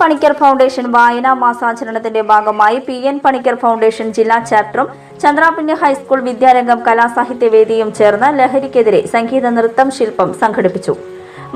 Panicker foundation വായനാ മാസാചരണത്തിന്റെ ഭാഗമായി P N Panicker foundation ജില്ലാ ചാപ്റ്ററും ചന്ദ്രാപിന്യ ഹൈസ്കൂൾ വിദ്യാരംഗം കലാസാഹിത്യവേദിയും ചേർന്ന് ലഹരിക്കെതിരെ സംഗീത നൃത്തം ശില്പം സംഘടിപ്പിച്ചു.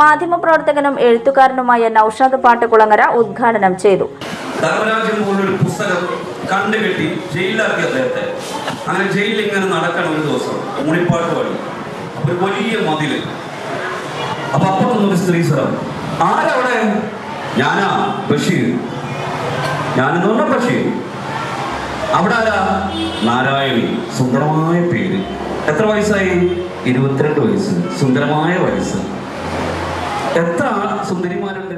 മാധ്യമപ്രവർത്തകനും എഴുത്തുകാരനുമായ നൌഷാദ് പാട്ടുകുളങ്ങര ഉദ്ഘാടനം ചെയ്തു. നടക്കണം ഒരു ഒരു വലിയ മതിൽ. അപ്പൊ അപ്പുറത്തുനിന്ന് ഒരു സ്ത്രീ സ്ഥലം. ആരവിടെ? ഞാനാ ബഷീർ. ഞാനെന്ന് പറഞ്ഞ ബഷീർ. അവിടെ ആരാ? നാരായണി. സുന്ദരമായ പേര്. എത്ര വയസ്സായി? ഇരുപത്തിരണ്ട് വയസ്സ്. സുന്ദരമായ വയസ്സ്. എത്ര സുന്ദരിമാരുണ്ട്?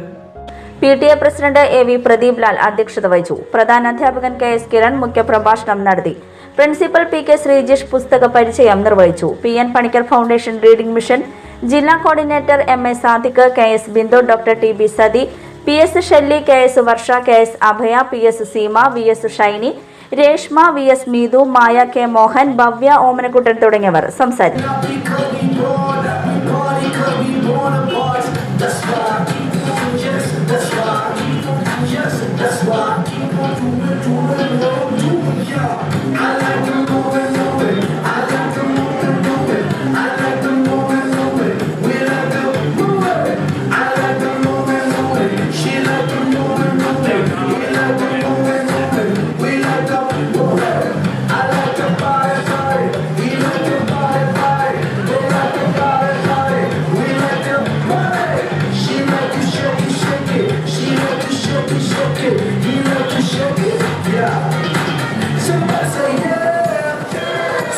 P T A president A V Pradeep Lal അധ്യക്ഷത വഹിച്ചു. പ്രധാന അധ്യാപകൻ കെ എസ് കിരൺ മുഖ്യപ്രഭാഷണം നടത്തി. പ്രിൻസിപ്പൽ പി കെ ശ്രീജിഷ് പുസ്തക പരിചയം നിർവഹിച്ചു. P N Panicker foundation reading mission. ജില്ലാ coordinator M A Sadiq K S Bindu doctor T B Sathi P S Shelly K S Varsha K S Abhaya P S Seema V S Shiny Reshma V S Meethu Maya K Mohan Bhavya Omanakuttan തുടങ്ങിയവർ സംസാരിച്ചു